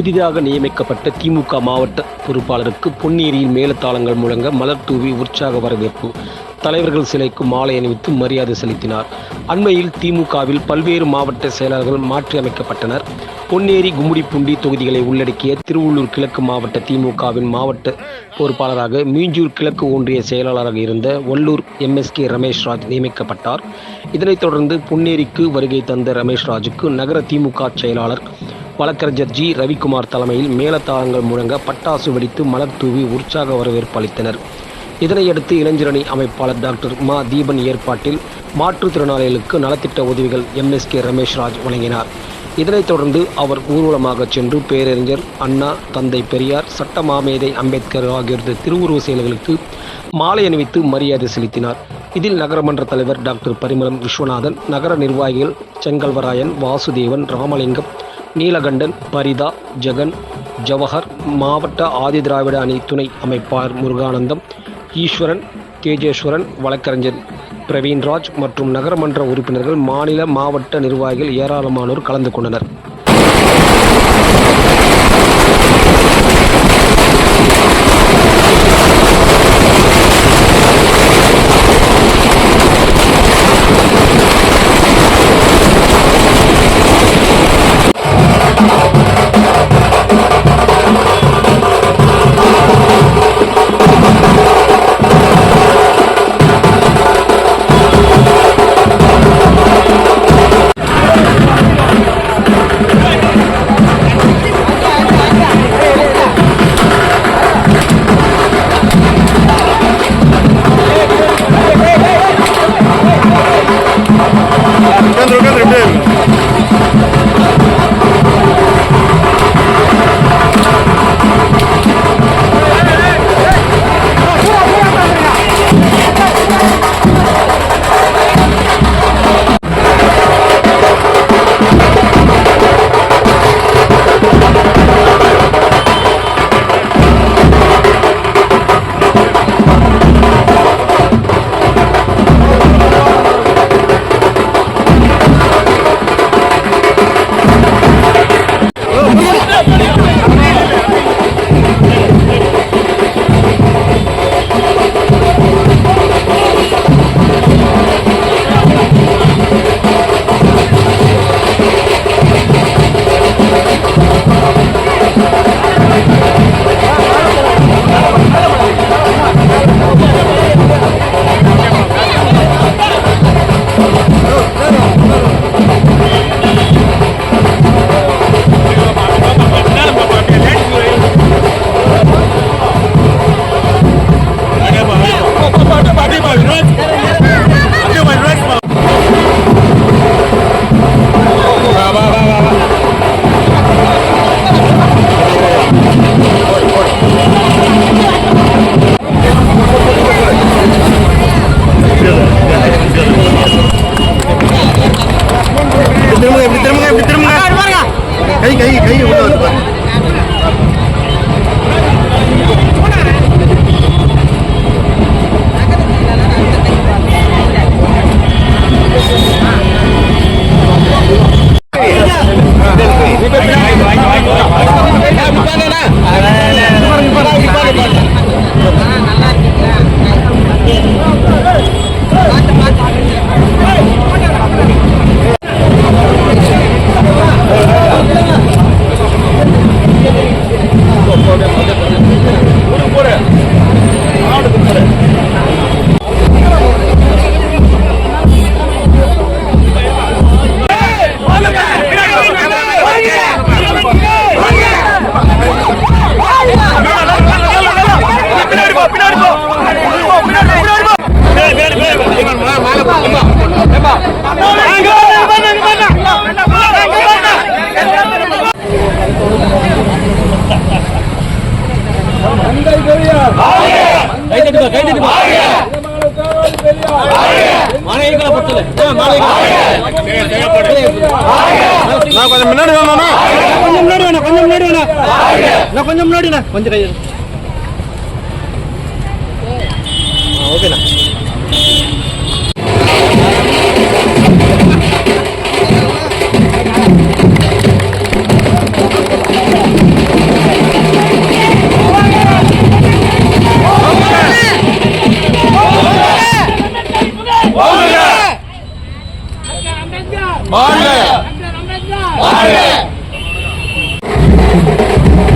புதிதாக நியமிக்கப்பட்ட திமுக மாவட்ட பொறுப்பாளருக்கு பொன்னேரியில் மேலத்தாளங்கள் முழங்க மலர் தூவி உற்சாக வரவேற்பு. தலைவர்கள் சிலைக்கு மாலை அணிவித்து மரியாதை செலுத்தினார். அண்மையில் திமுகவில் பல்வேறு மாவட்ட செயலாளர்கள் மாற்றியமைக்கப்பட்டனர் பொன்னேரி கும்மிடிப்பூண்டி தொகுதிகளை உள்ளடக்கிய திருவள்ளூர் கிழக்கு மாவட்ட திமுகவின் மாவட்ட பொறுப்பாளராக மீஞ்சூர் கிழக்கு ஒன்றிய செயலாளராக இருந்த வல்லூர் எம்எஸ்கே ரமேஷ்ராஜ் நியமிக்கப்பட்டார். இதனைத் தொடர்ந்து பொன்னேரிக்கு வருகை தந்த ரமேஷ்ராஜுக்கு நகர திமுக செயலாளர் வழக்கறிஞர் ஜி. ரவிக்குமார் தலைமையில் மேலத்தாளங்கள் முழங்க பட்டாசு வெடித்து மலர் தூவி உற்சாக வரவேற்பு அளித்தனர். இதனையடுத்து இளைஞரணி அமைப்பாளர் டாக்டர் மா தீபன் ஏற்பாட்டில் மாற்றுத்திறனாளிகளுக்கு நலத்திட்ட உதவிகள் எம்எஸ்கே ரமேஷ்ராஜ் வழங்கினார். இதனைத் தொடர்ந்து அவர் ஊர்வலமாக சென்று பேரறிஞர் அண்ணா தந்தை பெரியார் சட்ட மாமேதை அம்பேத்கர் ஆகியோரது திருவுருவ செயல்களுக்கு மாலை அணிவித்து மரியாதை செலுத்தினார். இதில் நகரமன்ற தலைவர் டாக்டர் பரிமளம் விஸ்வநாதன் நகர நிர்வாகிகள் செங்கல்வராயன் வாசுதேவன் ராமலிங்கம் நீலகண்டன் பரிதா ஜெகன் ஜவஹர் மாவட்ட ஆதி திராவிட அணி துணை அமைப்பாளர் முருகானந்தம் ஈஸ்வரன் தேஜேஸ்வரன் வழக்கறிஞர் பிரவீன்ராஜ் மற்றும் நகரமன்ற உறுப்பினர்கள் மாநில மாவட்ட நிர்வாகிகள் ஏராளமானோர் கலந்து கொண்டனர். திரும்புங்க இப்படி திரும்புங்க கை கை கை உள்ள நான் கொஞ்சம் முன்னாடி வேணும் கொஞ்சம் முன்னாடி வேணா கொஞ்சம் முன்னாடி வேணா நான் கொஞ்சம் முன்னாடிண்ணா கொஞ்சம் கை ஓகேண்ணா Thank you.